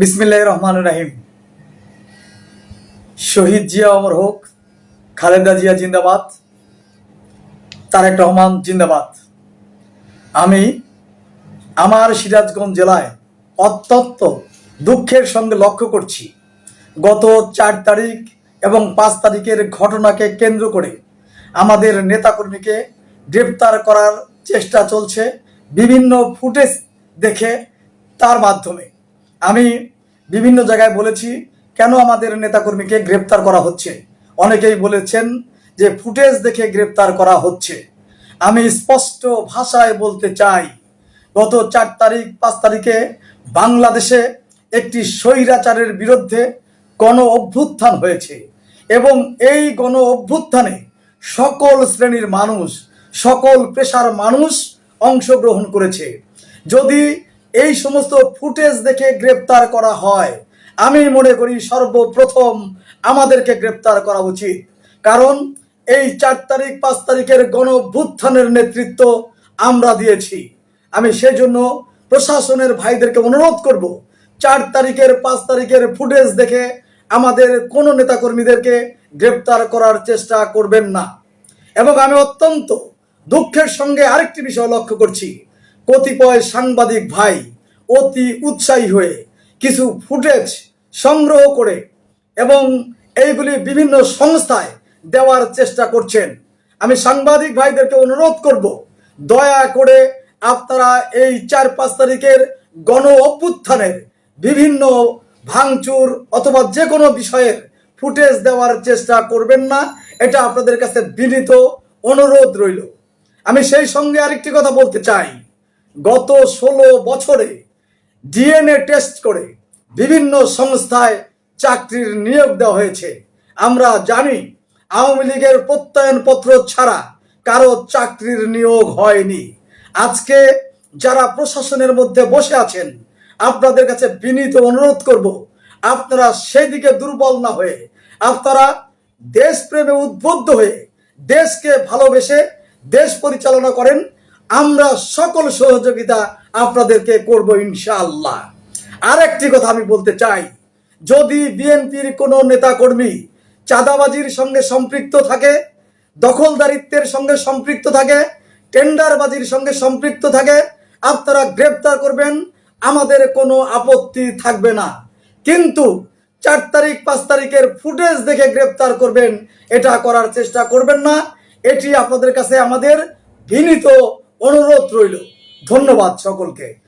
বিসমিল্লাহ রহমান রাহিম। শহীদ জিয়া অমর হোক, খালেদা জিয়া জিন্দাবাদ, তারেক রহমান জিন্দাবাদ। আমি আমার সিরাজগঞ্জ জেলায় অত্যন্ত দুঃখের সঙ্গে লক্ষ্য করছি। গত চার তারিখ এবং পাঁচ তারিখের ঘটনাকে কেন্দ্র করে আমাদের নেতাকর্মীকে গ্রেপ্তার করার চেষ্টা চলছে। বিভিন্ন ফুটেজ দেখে তার মাধ্যমে। আমি বিভিন্ন জায়গায় বলেছি, কেন আমাদের নেতাকর্মীকে গ্রেপ্তার করা হচ্ছে? অনেকেই বলেছেন যে ফুটেজ দেখে গ্রেপ্তার করা হচ্ছে। আমি স্পষ্ট ভাষায় বলতে চাই, গত চার তারিখ, পাঁচ তারিখে বাংলাদেশে একটি স্বৈরাচারের বিরুদ্ধে গণ অভ্যুত্থান হয়েছে এবং এই গণ অভ্যুত্থানে সকল শ্রেণির মানুষ, সকল পেশার মানুষ অংশগ্রহণ করেছে। যদি এই সমস্ত ফুটেজ দেখে গ্রেপ্তার করা হয়। আমি মনে করি সর্বপ্রথম আমাদেরকে গ্রেপ্তার করা উচিত। কারণ এই চার তারিখ, পাঁচ তারিখের গণ অভ্যুত্থানের নেতৃত্ব আমরা দিয়েছি। আমি সেজন্য প্রশাসনের ভাইদেরকে অনুরোধ করব, চার তারিখের, পাঁচ তারিখের ফুটেজ দেখে আমাদের কোনো নেতাকর্মীদেরকে গ্রেপ্তার করার চেষ্টা করবেন না। এবং আমি অত্যন্ত দুঃখের সঙ্গে আরেকটি বিষয় লক্ষ্য করছি। কতিপয় সাংবাদিক ভাই অতি উৎসাহী হয়ে কিছু ফুটেজ সংগ্রহ করে এবং এইগুলি বিভিন্ন সংস্থায় দেওয়ার চেষ্টা করছেন। আমি সাংবাদিক ভাইদেরকে অনুরোধ করব, দয়া করে আপনারা এই চার পাঁচ তারিখের গণ অভ্যুত্থানের বিভিন্ন ভাঙচুর অথবা যে কোনো বিষয়ের ফুটেজ দেওয়ার চেষ্টা করবেন না, এটা আপনাদের কাছে বিনীত অনুরোধ রইল। আমি সেই সঙ্গে আরেকটি কথা বলতে চাই। গত ষোলো বছরে ডিএনএ টেস্ট করে বিভিন্ন সংস্থায় চাকরির নিয়োগ দেওয়া হয়েছে। আমরা জানি, আওয়ামী লীগের প্রত্যয়নপত্র ছাড়া কারও চাকরির নিয়োগ হয়নি। আজকে যারা প্রশাসনের মধ্যে বসে আছেন, আপনাদের কাছে বিনীত অনুরোধ করব, আপনারা সেদিকে দুর্বল না হয়ে, আপনারা দেশপ্রেমে উদ্বুদ্ধ হয়ে, দেশকে ভালোবেসে দেশ পরিচালনা করেন আমরা সকল সহযোগিতা আপনাদেরকে করব ইনশাআল্লাহ। আরেকটি কথা আমি বলতে চাই, যদি বিএনপির কোনো নেতাকর্মী চাঁদাবাজির সঙ্গে সম্পৃক্ত থাকে, দখলদারিত্বের সঙ্গে সম্পৃক্ত থাকে, টেন্ডারবাজির সঙ্গে সম্পৃক্ত থাকে, আপনারা গ্রেপ্তার করবেন, আমাদের কোনো আপত্তি থাকবে না। কিন্তু চার তারিখ, পাঁচ তারিখের ফুটেজ দেখে গ্রেপ্তার করবেন, এটা করার চেষ্টা করবেন না, এটি আপনাদের কাছে আমাদের বিনীত অনুরোধ রইল। ধন্যবাদ সকলকে।